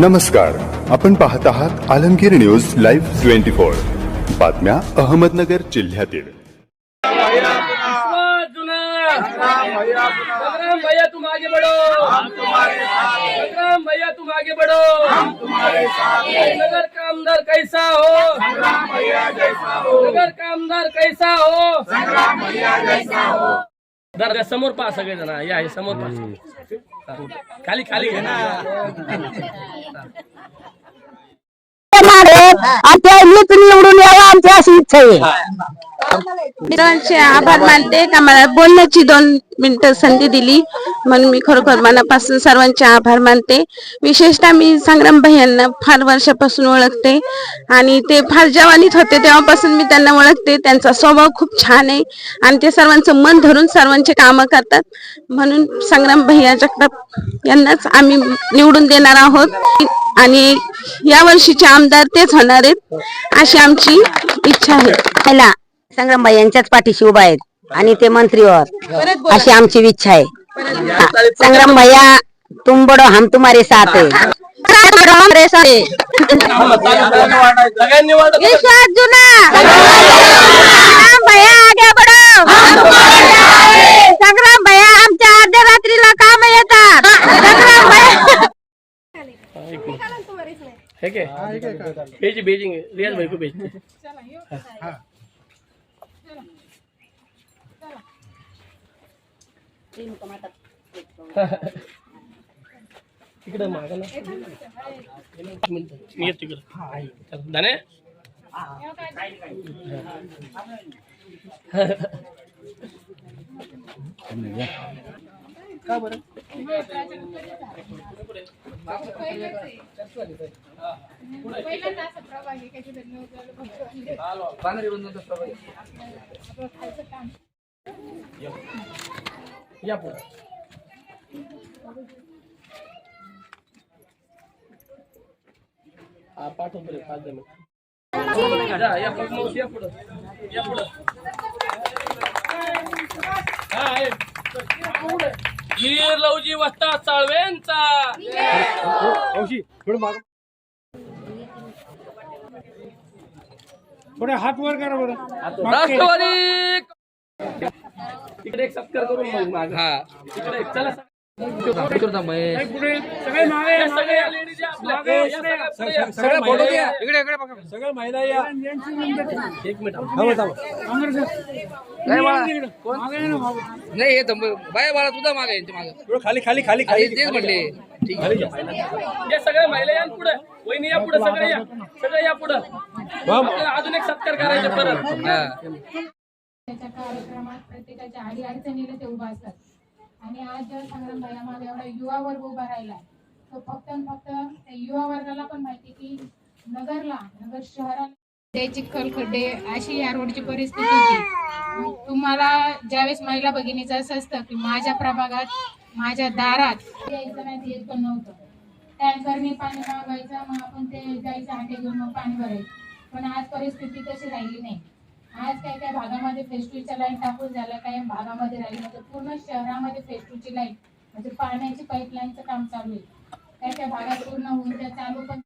नमस्कार. आपण पाहत आहात Alamgir news live twenty four. बातम्या अहमदनगर जिल्ह्यातील. संग्राम भैया तुम आगे बढ़ो संग्राम भैया तुम आगे बढ़ो नगर का कैसा हो नगर का कैसा हो दर समोर पहा सगळेजण. या हे समोर पहा. खाली खाली घे ना. आता निवडून यावं आमची अशी इच्छा आहे. मित्रांचे आभार मानते. का मला बोलण्याची दोन मिनिटं संधी दिली. म्हणून मी खरोखर मनापासून सर्वांचे आभार मानते. विशेषतः मी संग्राम भैयांना फार वर्षापासून ओळखते. आणि ते फार जवानीत होते तेव्हापासून मी त्यांना ओळखते. त्यांचा स्वभाव खूप छान आहे. आणि ते सर्वांचं मन धरून सर्वांचे कामं करतात. म्हणून संग्राम भैया जगताप यांनाच आम्ही निवडून देणार आहोत. आणि या वर्षीचे आमदार तेच होणार आहेत अशी आमची इच्छा आहे. संग्रामबाई यांच्याच पाठीशी उभा आहेत आणि ते मंत्रीवर. अशी आमची इच्छा आहे. संग्राम भैया तुम बडो हम तुम्हारे साथ है है. विश्वास जुना संग्राम भैया आगे बढो संग्राम भैया आमच्या अर्ध्या रात्रीला काम येतात. संग्राम भैया है क्या भेज भेजेंगे रियाज भाई को भेजते तिकडे माग ना एक मिनिट. मी येतो तिकडे धने का बरं या पुढे. हा पाठवतो रे पाच जण जा या पुढे मावशी, या पुढं. या पुढं. आहे. पुढे. वीर लवजी वस्ता चाळवेंचा. थोडे हात वर करा बरं. राष्ट्रवादी तिकडे एक सत्कार करून मग. तिकडे एक चला सगळ्या सगळ्या फोटो घ्या. इकडे इकडे बघा सगळ्या महिला या. एक मिनिट. नाही हे तर बाया बाळा तुझा मागे यांच्या मागे. खाली खाली खाली अरे तेच म्हणले. ठीक आहे. या सगळ्या महिला या पुढे. वहिनी या पुढे सगळे या. सगळे या पुढे. अजून एक सत्कार करायचे परत. हा. त्याच्या कार्यक्रमात प्रत्येकाच्या आडी अडचणीला ते उभा असतात. आणि आज जर संग्राम भाई एवढा युवा वर्ग उभा राहिला तो फक्त आणि फक्त त्या युवा वर्गाला पण माहिती की नगरला नगर शहराला ते चिखल खड्डे अशी या रोडची परिस्थिती होती. तुम्हाला ज्यावेळेस महिला भगिनीचं असं असतं की माझ्या प्रभागात माझ्या दारात यायचं नाही येत पण नव्हतं. टँकरने पाणी मागायचं मग आपण ते जायचं हांडे घेऊन मग पाणी भरायचं. पण आज परिस्थिती तशी राहिली नाही. आज काय काय भागामध्ये फेस्टूच्या लाईन टाकून झालं काही भागामध्ये राहिली म्हणजे तर पूर्ण शहरामध्ये फेस्टूची लाईन म्हणजे पाण्याची पाईपलाईनचं काम चालू आहे. काय काय भागात पूर्ण होऊन त्या चालू पण